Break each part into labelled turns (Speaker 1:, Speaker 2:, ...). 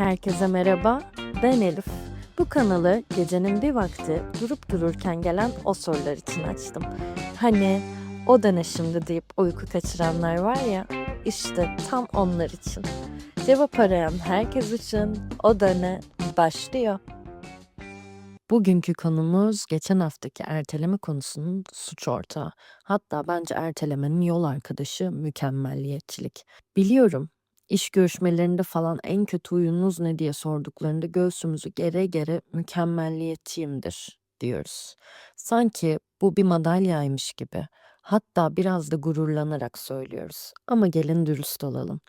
Speaker 1: Herkese merhaba, ben Elif. Bu kanalı gecenin bir vakti durup dururken gelen o sorular için açtım. Hani o da ne şimdi deyip uyku kaçıranlar var ya, işte tam onlar için. Cevap arayan herkes için o da ne başlıyor. Bugünkü konumuz geçen haftaki erteleme konusunun suç ortağı. Hatta bence ertelemenin yol arkadaşı mükemmelliyetçilik. Biliyorum iş görüşmelerinde falan en kötü huyunuz ne diye sorduklarında göğsümüzü gere gere mükemmelliyetçiyimdir diyoruz. Sanki bu bir madalyaymış gibi. Hatta biraz da gururlanarak söylüyoruz. Ama gelin dürüst olalım.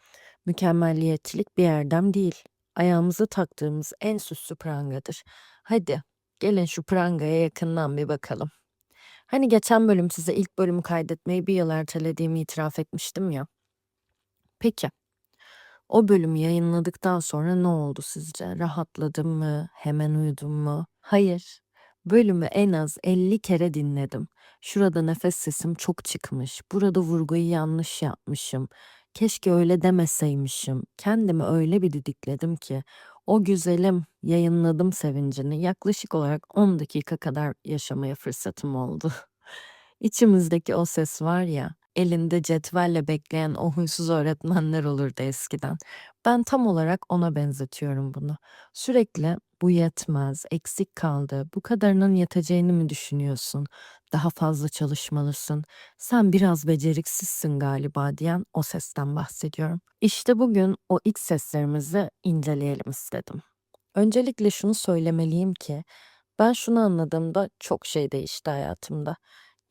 Speaker 1: Mükemmelliyetçilik bir erdem değil. Ayağımıza taktığımız en süslü prangadır. Hadi gelin şu prangaya yakından bir bakalım. Hani geçen bölüm size ilk bölümü kaydetmeyi bir yıl ertelediğimi itiraf etmiştim ya. Peki. O bölümü yayınladıktan sonra ne oldu sizce? Rahatladım mı? Hemen uyudum mu? Hayır. Bölümü en az 50 kere dinledim. Şurada nefes sesim çok çıkmış. Burada vurguyu yanlış yapmışım. Keşke öyle demeseymişim. Kendimi öyle bir didikledim ki o güzelim yayınladım sevincini yaklaşık olarak 10 dakika kadar yaşamaya fırsatım oldu. İçimizdeki o ses var ya, elinde cetvelle bekleyen o huysuz öğretmenler olurdu eskiden. Ben tam olarak ona benzetiyorum bunu. Sürekli bu yetmez, eksik kaldı, bu kadarının yeteceğini mi düşünüyorsun? Daha fazla çalışmalısın. Sen biraz beceriksizsin galiba diyen o sesten bahsediyorum. İşte bugün o iç seslerimizi inceleyelim istedim. Öncelikle şunu söylemeliyim ki ben şunu anladığımda çok şey değişti hayatımda.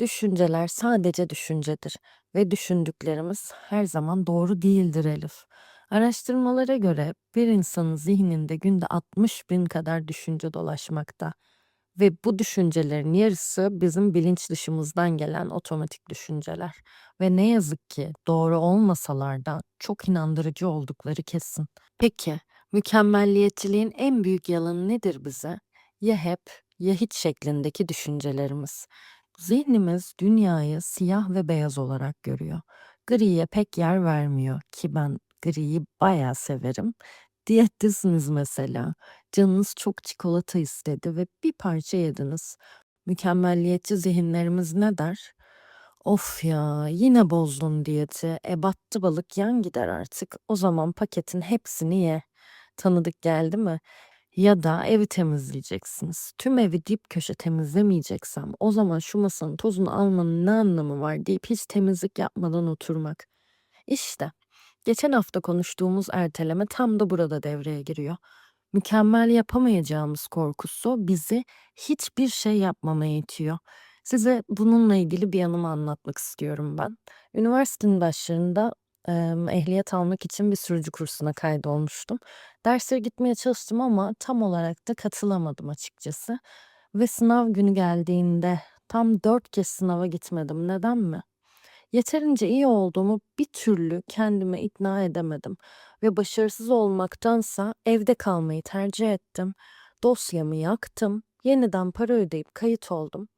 Speaker 1: Düşünceler sadece düşüncedir ve düşündüklerimiz her zaman doğru değildir Elif. Araştırmalara göre bir insanın zihninde günde 60 bin kadar düşünce dolaşmakta ve bu düşüncelerin yarısı bizim bilinç dışımızdan gelen otomatik düşünceler ve ne yazık ki doğru olmasalar da çok inandırıcı oldukları kesin. Peki mükemmelliyetçiliğin en büyük yalanı nedir bize? Ya hep ya hiç şeklindeki düşüncelerimiz. Zihnimiz dünyayı siyah ve beyaz olarak görüyor. Griye pek yer vermiyor ki ben griyi bayağı severim. Diyettesiniz mesela. Canınız çok çikolata istedi ve bir parça yediniz. Mükemmelliyetçi zihinlerimiz ne der? Of ya yine bozdun diyeti. E battı balık yan gider artık. O zaman paketin hepsini ye. Tanıdık geldi mi? Ya da evi temizleyeceksiniz. Tüm evi dip köşe temizlemeyeceksem o zaman şu masanın tozunu almanın ne anlamı var deyip hiç temizlik yapmadan oturmak. İşte geçen hafta konuştuğumuz erteleme tam da burada devreye giriyor. Mükemmel yapamayacağımız korkusu bizi hiçbir şey yapmamaya itiyor. Size bununla ilgili bir anımı anlatmak istiyorum ben. Üniversitenin başlarında em, ehliyet almak için bir sürücü kursuna kaydolmuştum. Derslere gitmeye çalıştım ama tam olarak da katılamadım açıkçası. Ve sınav günü geldiğinde tam dört kez sınava gitmedim. Neden mi? Yeterince iyi olduğumu bir türlü kendime ikna edemedim ve başarısız olmaktansa evde kalmayı tercih ettim. Dosyamı yaktım, yeniden para ödeyip kayıt oldum.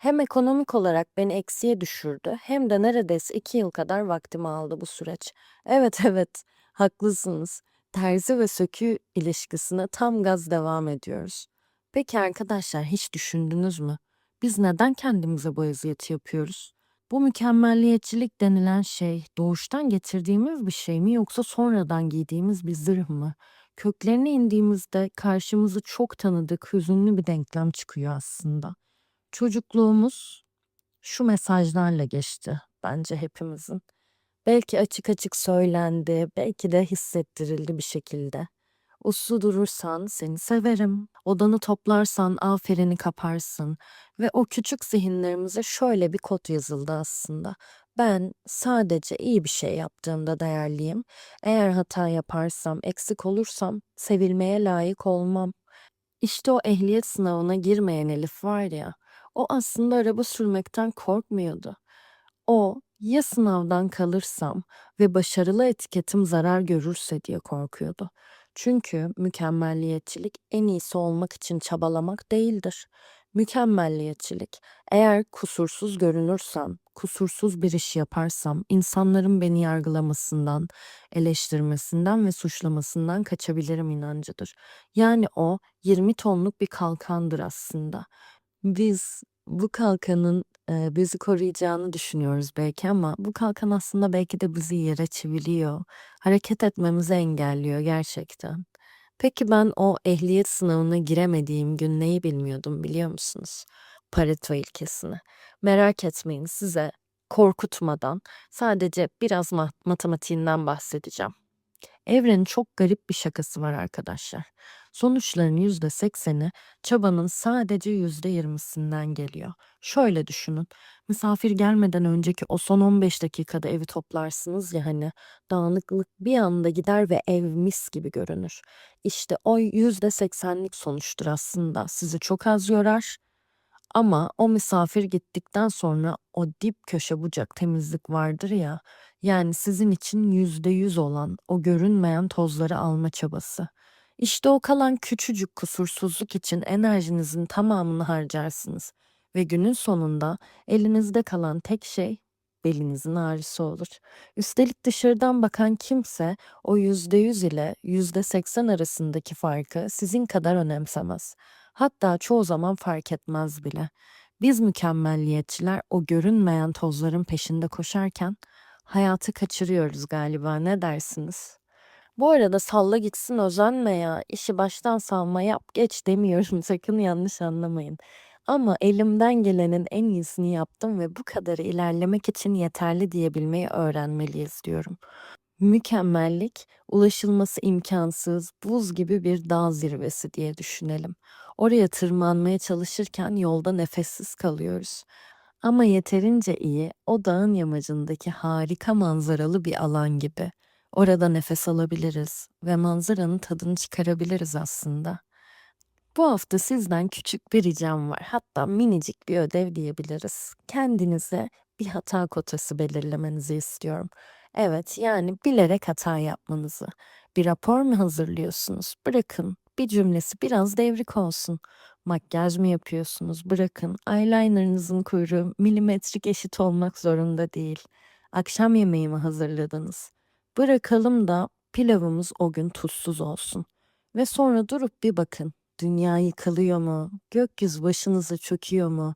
Speaker 1: Hem ekonomik olarak beni eksiye düşürdü hem de neredeyse iki yıl kadar vaktimi aldı bu süreç. Evet evet haklısınız. Terzi ve sökü ilişkisine tam gaz devam ediyoruz. Peki arkadaşlar hiç düşündünüz mü? Biz neden kendimize bu eziyeti yapıyoruz? Bu mükemmelliyetçilik denilen şey doğuştan getirdiğimiz bir şey mi yoksa sonradan giydiğimiz bir zırh mı? Köklerine indiğimizde karşımıza çok tanıdık, hüzünlü bir denklem çıkıyor aslında. Çocukluğumuz şu mesajlarla geçti bence hepimizin. Belki açık açık söylendi, belki de hissettirildi bir şekilde. Uslu durursan seni severim. Odanı toplarsan aferini kaparsın. Ve o küçük zihinlerimize şöyle bir kod yazıldı aslında. Ben sadece iyi bir şey yaptığımda değerliyim. Eğer hata yaparsam, eksik olursam sevilmeye layık olmam. İşte o ehliyet sınavına girmeyen Elif var ya, o aslında araba sürmekten korkmuyordu. O ya sınavdan kalırsam ve başarılı etiketim zarar görürse diye korkuyordu. Çünkü mükemmelliyetçilik en iyisi olmak için çabalamak değildir. Mükemmelliyetçilik. Eğer kusursuz görünürsem, kusursuz bir iş yaparsam, insanların beni yargılamasından, eleştirmesinden ve suçlamasından kaçabilirim inancıdır. Yani o 20 tonluk bir kalkandır aslında. Biz bu kalkanın e, bizi koruyacağını düşünüyoruz belki ama bu kalkan aslında belki de bizi yere çiviliyor. Hareket etmemizi engelliyor gerçekten. Peki ben o ehliyet sınavına giremediğim gün neyi bilmiyordum biliyor musunuz? Pareto ilkesini. Merak etmeyin size korkutmadan sadece biraz ma- matematiğinden bahsedeceğim. Evrenin çok garip bir şakası var arkadaşlar. Sonuçların yüzde sekseni çabanın sadece yüzde yirmisinden geliyor. Şöyle düşünün. Misafir gelmeden önceki o son 15 dakikada evi toplarsınız ya hani dağınıklık bir anda gider ve ev mis gibi görünür. İşte o yüzde seksenlik sonuçtur aslında. Sizi çok az yorar ama o misafir gittikten sonra o dip köşe bucak temizlik vardır ya, yani sizin için yüzde yüz olan o görünmeyen tozları alma çabası. İşte o kalan küçücük kusursuzluk için enerjinizin tamamını harcarsınız ve günün sonunda elinizde kalan tek şey belinizin ağrısı olur. Üstelik dışarıdan bakan kimse o yüzde yüz ile yüzde seksen arasındaki farkı sizin kadar önemsemez. Hatta çoğu zaman fark etmez bile. Biz mükemmelliyetçiler o görünmeyen tozların peşinde koşarken hayatı kaçırıyoruz galiba ne dersiniz? Bu arada salla gitsin özenme ya. İşi baştan savma yap geç demiyorum sakın yanlış anlamayın. Ama elimden gelenin en iyisini yaptım ve bu kadarı ilerlemek için yeterli diyebilmeyi öğrenmeliyiz diyorum. Mükemmellik, ulaşılması imkansız, buz gibi bir dağ zirvesi diye düşünelim. Oraya tırmanmaya çalışırken yolda nefessiz kalıyoruz. Ama yeterince iyi, o dağın yamacındaki harika manzaralı bir alan gibi. Orada nefes alabiliriz ve manzaranın tadını çıkarabiliriz aslında. Bu hafta sizden küçük bir ricam var. Hatta minicik bir ödev diyebiliriz. Kendinize bir hata kotası belirlemenizi istiyorum. Evet, yani bilerek hata yapmanızı. Bir rapor mu hazırlıyorsunuz? Bırakın. Bir cümlesi biraz devrik olsun. Makyaj mı yapıyorsunuz? Bırakın. Eyelinerınızın kuyruğu milimetrik eşit olmak zorunda değil. Akşam yemeği mi hazırladınız? Bırakalım da pilavımız o gün tuzsuz olsun. Ve sonra durup bir bakın. Dünya yıkılıyor mu? Gökyüzü başınıza çöküyor mu?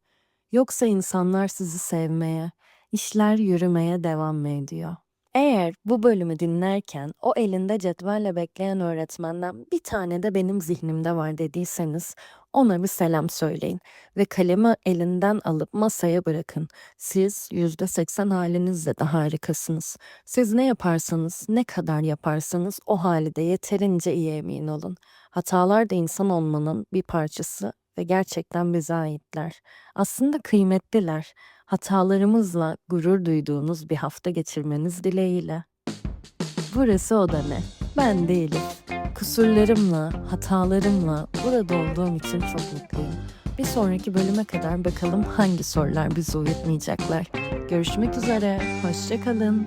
Speaker 1: Yoksa insanlar sizi sevmeye, işler yürümeye devam mı ediyor? Eğer bu bölümü dinlerken o elinde cetvelle bekleyen öğretmenden bir tane de benim zihnimde var dediyseniz ona bir selam söyleyin ve kalemi elinden alıp masaya bırakın. Siz yüzde seksen halinizle de harikasınız. Siz ne yaparsanız, ne kadar yaparsanız o halde yeterince iyi emin olun. Hatalar da insan olmanın bir parçası ve gerçekten bize aitler. Aslında kıymetliler. Hatalarımızla gurur duyduğunuz bir hafta geçirmeniz dileğiyle. Burası o da ne? Ben değilim. Kusurlarımla, hatalarımla burada olduğum için çok mutluyum. Bir sonraki bölüme kadar bakalım hangi sorular bizi uyutmayacaklar. Görüşmek üzere, hoşçakalın.